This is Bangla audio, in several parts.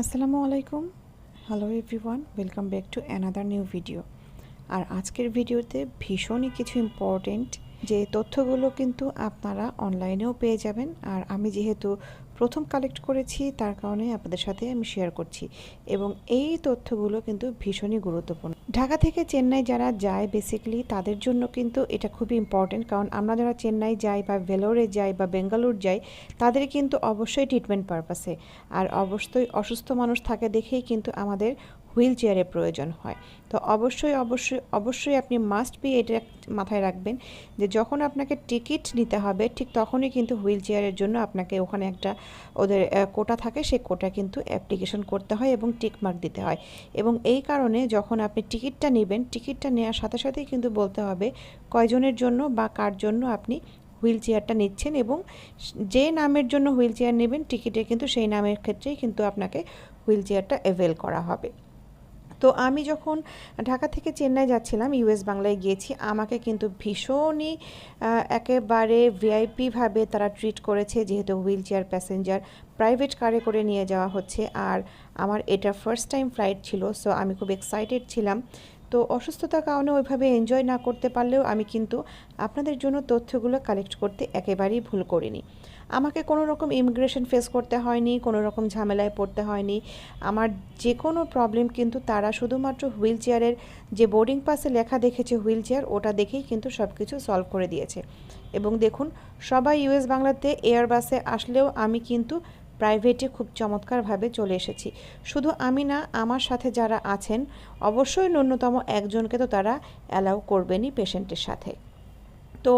আসসালামু আলাইকুম। Hello everyone welcome back to another new video আর আজকের ভিডিওতে ভীষণই কিছু ইম্পর্টেন্ট যে তথ্যগুলো কিন্তু আপনারা অনলাইনেও পেয়ে যাবেন। আর আমি যেহেতু প্রথম কালেক্ট করেছি, তার কারণে আপনাদের সাথে আমি শেয়ার করছি। এবং এই তথ্যগুলো কিন্তু ভীষণই গুরুত্বপূর্ণ। ঢাকা থেকে চেন্নাই যারা যায় বেসিকলি তাদের জন্য কিন্তু এটা খুবই ইম্পর্টেন্ট কারণ আমরা যারা চেন্নাই যাই বা ভেলোরে যাই বা বেঙ্গালুর যাই, তাদের কিন্তু অবশ্যই ট্রিটমেন্ট পারপাসে আর অবশ্যই অসুস্থ মানুষ থাকে দেখেই কিন্তু আমাদের হুইল চেয়ারের প্রয়োজন হয়। তো অবশ্যই অবশ্যই অবশ্যই আপনি মাস্ট বি এটা মাথায় রাখবেন যে যখন আপনাকে টিকিট নিতে হবে, ঠিক তখনই কিন্তু হুইল চেয়ারের জন্য আপনাকে ওখানে একটা ওদের কোটা থাকে, সেই কোটা কিন্তু অ্যাপ্লিকেশন করতে হয় এবং টিক মার্ক দিতে হয়। এবং এই কারণে যখন আপনি টিকিটটা নেবেন টিকিটটা নেওয়ার সাথে সাথেই কিন্তু বলতে হবে কয়জনের জন্য বা কার জন্য আপনি হুইল চেয়ারটা নিচ্ছেন এবং যে নামের জন্য হুইল চেয়ার নেবেন টিকিটে কিন্তু সেই নামের ক্ষেত্রেই কিন্তু আপনাকে হুইল চেয়ারটা অ্যাভেল করা হবে। তো আমি যখন ঢাকা থেকে চেন্নাই যাচ্ছিলাম ইউএস বাংলায় গিয়েছি, আমাকে কিন্তু ভীষণই একেবারে ভিআইপিভাবে তারা ট্রিট করেছে, যেহেতু হুইল চেয়ার প্যাসেঞ্জার প্রাইভেট কারে করে নিয়ে যাওয়া হচ্ছে। আর আমার এটা ফার্স্ট টাইম ফ্লাইট ছিল সো আমি খুব এক্সাইটেড ছিলাম। তো অসুস্থতার কারণে ওইভাবে এনজয় না করতে পারলেও আমি কিন্তু আপনাদের জন্য তথ্যগুলো কালেক্ট করতে একেবারেই ভুল করিনি। আমাকে কোনো রকম ইমিগ্রেশন ফেস করতে হয়নি, কোনো রকম ঝামেলায় পড়তে হয়নি। আমার যে কোনো প্রবলেম কিন্তু তারা শুধুমাত্র হুইল চেয়ারের যে বোর্ডিং পাসে লেখা দেখেছে হুইল চেয়ার ওটা দেখেই কিন্তু সব কিছু সলভ করে দিয়েছে। এবং দেখুন, সবাই ইউএস বাংলাতে এয়ার বাসে আসলেও আমি কিন্তু প্রাইভেটে খুব চমৎকারভাবে চলে এসেছি। শুধু আমি না, আমার সাথে যারা আছেন, অবশ্যই ন্যূনতম একজনকে তো তারা অ্যালাউ করবেনই পেশেন্টের সাথে। তো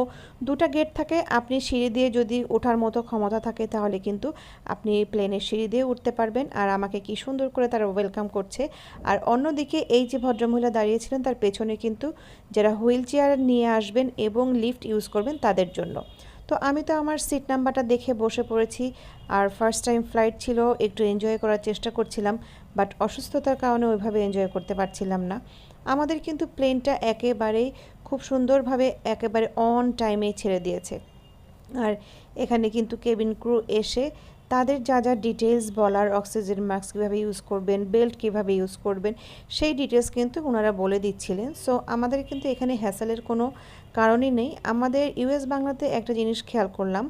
দুটা গেট থাকে, আপনি সিঁড়ি দিয়ে যদি ওঠার মতো ক্ষমতা থাকে তাহলে কিন্তু আপনি প্লেনের সিঁড়ি দিয়ে উঠতে পারবেন। আর আমাকে কি সুন্দর করে তারা ওয়েলকাম করছে। আর অন্যদিকে এই যে ভদ্রমহিলা দাঁড়িয়েছিলেন, তার পেছনে কিন্তু যারা হুইল চেয়ার নিয়ে আসবেন এবং লিফট ইউজ করবেন তাদের জন্য। তো আমি তো আমার সিট নাম্বারটা দেখে বসে পড়েছি। আর ফার্স্ট টাইম ফ্লাইট ছিল, একটু এনজয় করার চেষ্টা করছিলাম বাট অসুস্থতার কারণে ওইভাবে এনজয় করতে পারছিলাম না। আমাদের কিন্তু প্লেনটা একেবারেই খুব সুন্দরভাবে একেবারে অন টাইমে ছেড়ে দিয়েছে। আর এখানে কিন্তু কেবিন ক্রু এসে তাদের যা যা ডিটেলস বলার অক্সিজেন মাস্ক কীভাবে ইউজ করবেন বেল্ট কীভাবে ইউজ করবেন, সেই ডিটেলস কিন্তু ওনারা বলে দিচ্ছিলেন। সো আমাদের কিন্তু এখানে হ্যাসেলের কোনো কারণই নেই। আমাদের ইউএস বাংলাতে একটা জিনিস খেয়াল করলাম,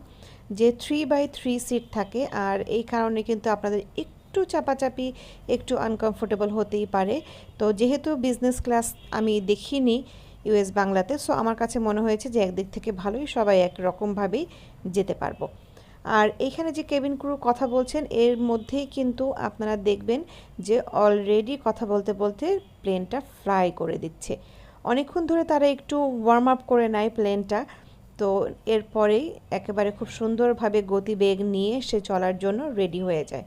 যে থ্রি বাই থ্রি সিট থাকে, আর এই কারণে কিন্তু আপনাদের একটু চাপাচাপি, একটু আনকমফোর্টেবল হতেই পারে। তো যেহেতু বিজনেস ক্লাস আমি দেখিনি ইউএস বাংলাতে। সো আমার কাছে মনে হয়েছে যে একদিক থেকে ভালোই সবাই একরকমভাবেই যেতে পারব। আর এইখানে যে কেবিন ক্রু কথা বলছেন, এর মধ্যেই কিন্তু আপনারা দেখবেন যে অলরেডি কথা বলতে বলতে প্লেনটা ফ্লাই করে দিচ্ছে। অনেকক্ষণ ধরে তারা একটু ওয়ার্ম আপ করে নেয় প্লেনটা। তো এরপরেই একেবারে খুব সুন্দরভাবে গতিবেগ নিয়ে সে চলার জন্য রেডি হয়ে যায়।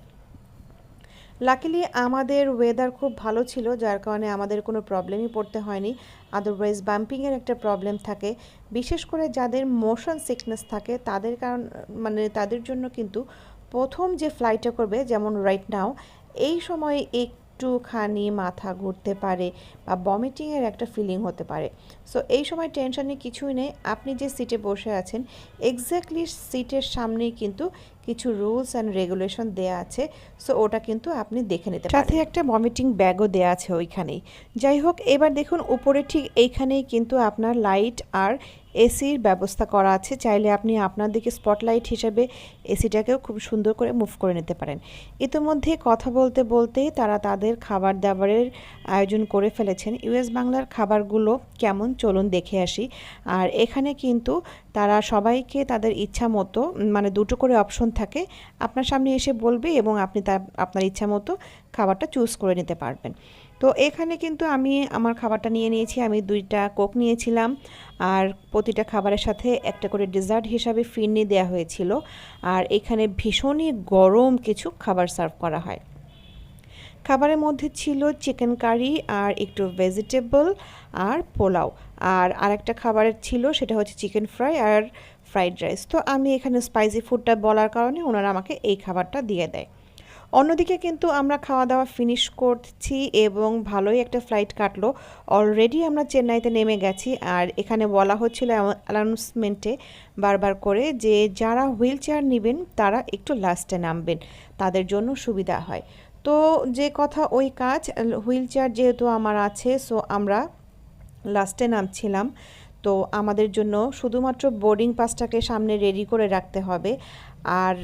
লাকিলি আমাদের ওয়েদার খুব ভালো ছিল, যার কারণে আমাদের কোনো প্রবলেমই পড়তে হয়নি। আদারওয়াইজ বাম্পিংয়ের একটা প্রবলেম থাকে। বিশেষ করে যাদের মোশন সিকনেস থাকে, তাদের কারণ মানে তাদের জন্য কিন্তু প্রথম যে ফ্লাইটটা করবে, যেমন রাইট নাও এই সময়ে এক একটুখানি মাথা ঘুরতে পারে বা বমিটিংয়ের একটা ফিলিং হতে পারে। সো এই সময় টেনশনে কিছুই নেই। আপনি যে সিটে বসে আছেন এক্স্যাক্টলি সিটের সামনেই কিন্তু কিছু রুলস অ্যান্ড রেগুলেশন দেয়া আছে। সো ওটা কিন্তু আপনি দেখে নিতে সাথে একটা ভমিটিং ব্যাগও দেওয়া আছে ওইখানেই। যাই হোক, এবার দেখুন, উপরে ঠিক এইখানেই কিন্তু আপনার লাইট আর এসির ব্যবস্থা করা আছে। চাইলে আপনি আপনার দিকে স্পটলাইট হিসেবে এসিটাকেও খুব সুন্দর করে মুভ করে নিতে পারেন। ইতিমধ্যে কথা বলতে বলতেই তারা তাদের খাবার দাবারের আয়োজন করে ফেলেছেন। ইউএস বাংলার খাবারগুলো কেমন চলুন দেখে আসি। আর এখানে কিন্তু তারা সবাইকে তাদের ইচ্ছা মতো মানে দুটো করে অপশন থাকে। আপনার সামনে এসে বলবে এবং আপনি তার, আপনার ইচ্ছা মতো খাবারটা চুজ করে নিতে পারবেন। তো এখানে কিন্তু আমি আমার খাবারটা নিয়ে নিয়েছি। আমি দুইটা কোক নিয়েছিলাম আর প্রতিটা খাবারের সাথে একটা করে ডেজার্ট হিসাবে ফিরনি দেওয়া হয়েছিল। আর এখানে ভীষণই গরম কিছু খাবার সার্ভ করা হয়। খাবারের মধ্যে ছিল চিকেন কারি আর একটু ভেজিটেবল আর পোলাও। আর আরেকটা খাবারের ছিল সেটা হচ্ছে চিকেন ফ্রাই আর ফ্রাইড রাইস। তো আমি এখানে স্পাইসি ফুডটা বলার কারণে ওনারা আমাকে এই খাবারটা দিয়ে দেয়। অন্যদিকে কিন্তু আমরা খাওয়া দাওয়া ফিনিশ করছি এবং ভালোই একটা ফ্লাইট কাটলো। অলরেডি আমরা চেন্নাইতে নেমে গেছি আর এখানে বলা হচ্ছিল অ্যানাউন্সমেন্টে বারবার করে যে যারা হুইল চেয়ার নেবেন, তারা একটু লাস্টে নামবেন। তাদের জন্য সুবিধা হয়। তো যে কথা ওই কাজ হুইল চেয়ার যেহেতু আমার আছে সো আমরা লাস্টে নামছিলাম। তো আমাদের জন্য শুধুমাত্র বোর্ডিং পাসটাকে সামনে রেডি করে রাখতে হবে। আর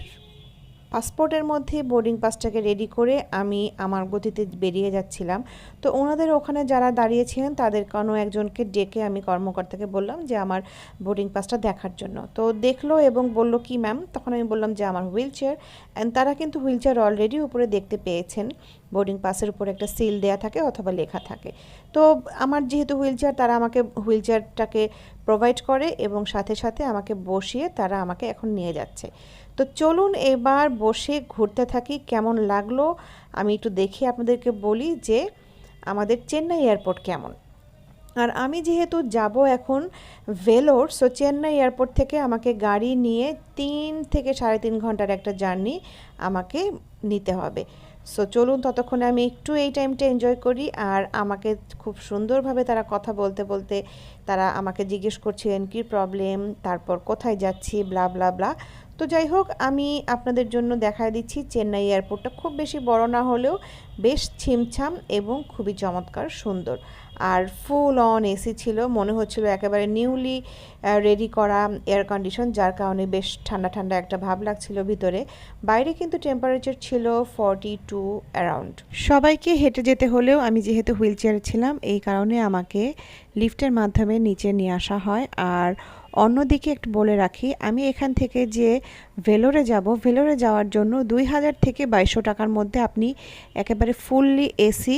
পাসপোর্টের মধ্যে বোর্ডিং পাসটাকে রেডি করে আমি আমার গতিতে বেরিয়ে যাচ্ছিলাম। তো ওনাদের ওখানে যারা দাঁড়িয়েছিলেন তাদের কোনো একজনকে ডেকে আমি কর্মকর্তাকে বললাম যে, আমার বোর্ডিং পাসটা দেখার জন্য। তো দেখল এবং বলল, কি ম্যাম তখন আমি বললাম যে, আমার হুইল চেয়ার অ্যান্ড তারা কিন্তু হুইল চেয়ার অলরেডি উপরে দেখতে পেয়েছেন। বোর্ডিং পাসের উপর একটা সিল দেয়া থাকে অথবা লেখা থাকে। তো আমার যেহেতু হুইল চেয়ার তারা আমাকে হুইল চেয়ারটাকে প্রোভাইড করে এবং সাথে সাথে আমাকে বসিয়ে তারা আমাকে এখন নিয়ে যাচ্ছে। তো চলুন এবার বসে ঘুরতে থাকি, কেমন লাগল? আমি একটু দেখি আপনাদেরকে বলি যে আমাদের চেন্নাই এয়ারপোর্ট কেমন। আর আমি যেহেতু যাব এখন ভেলোর সো চেন্নাই এয়ারপোর্ট থেকে আমাকে গাড়ি নিয়ে তিন থেকে সাড়ে তিন ঘণ্টার একটা জার্নি আমাকে নিতে হবে। সো চলুন ততক্ষণে আমি একটু এই টাইমটা এনজয় করি আর আমাকে খুব সুন্দরভাবে তারা কথা বলতে বলতে তারা আমাকে জিজ্ঞেস করছিলেন, কি প্রবলেম তারপর কোথায় যাচ্ছি? ব্লা ব্লা ব্লা তো যাই হোক, আমি আপনাদের জন্য দেখায় দিচ্ছি চেন্নাই এয়ারপোর্টটা খুব বেশি বড় না হলেও বেশ ছিমছাম এবং খুবই চমৎকার সুন্দর। আর ফুল অন এসি ছিল। মনে হচ্ছিল একেবারে নিউলি রেডি করা এয়ার কন্ডিশন যার কারণে বেশ ঠান্ডা ঠান্ডা একটা ভাব লাগছিল ভিতরে। বাইরে কিন্তু টেম্পারেচার ছিল ফর্টি টু অ্যারাউন্ড সবাইকে হেঁটে যেতে হলেও আমি যেহেতু হুইল চেয়ারে ছিলাম, এই কারণে আমাকে লিফটের মাধ্যমে নিচে নিয়ে আসা হয়। আর অন্যদিকে একটু বলে রাখি, আমি এখান থেকে যে ভেলোরে যাব, ভেলোরে যাওয়ার জন্য দুই হাজার থেকে বাইশশো টাকার মধ্যে আপনি একেবারে ফুললি এসি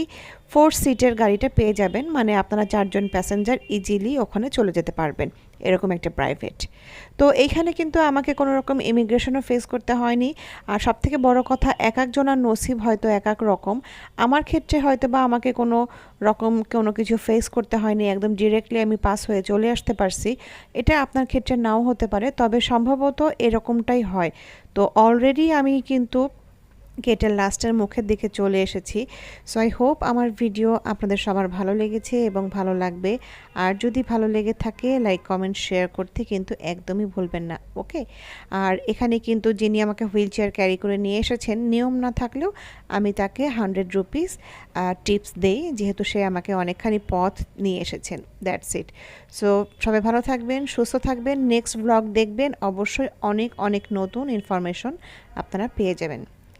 ফোর সিটের গাড়িটা পেয়ে যাবেন মানে আপনারা চারজন প্যাসেঞ্জার ইজিলি ওখানে চলে যেতে পারবেন, এরকম একটা প্রাইভেট তো এইখানে কিন্তু আমাকে কোনো রকম ইমিগ্রেশনও ফেস করতে হয়নি। আর সব থেকে বড় কথা, এক একজনের নসিব হয়তো এক এক রকম। আমার ক্ষেত্রে হয়তো বা আমাকে কোনো রকম কোনো কিছু ফেস করতে হয়নি, একদম ডিরেক্টলি আমি পাস হয়ে চলে আসতে পারছি। এটা আপনার ক্ষেত্রে নাও হতে পারে, তবে সম্ভবত এরকমটাই হয়। তো অলরেডি আমি কিন্তু গেটের লাস্টের মুখের দিকে চলে এসেছি। সো আই হোপ আমার ভিডিও আপনাদের সবার ভালো লেগেছে এবং ভালো লাগবে। আর যদি ভালো লেগে থাকে লাইক কমেন্ট শেয়ার করতে কিন্তু একদমই ভুলবেন না ওকে আর এখানে কিন্তু যিনি আমাকে হুইল চেয়ার ক্যারি করে নিয়ে এসেছেন, নিয়ম না থাকলেও আমি তাকে হান্ড্রেড রুপিস টিপস দেই, যেহেতু সে আমাকে অনেকখানি পথ নিয়ে এসেছেন দ্যাটস ইট সো সবাই ভালো থাকবেন, সুস্থ থাকবেন নেক্সট ব্লগ দেখবেন, অবশ্যই অনেক অনেক নতুন ইনফরমেশন আপনারা পেয়ে যাবেন।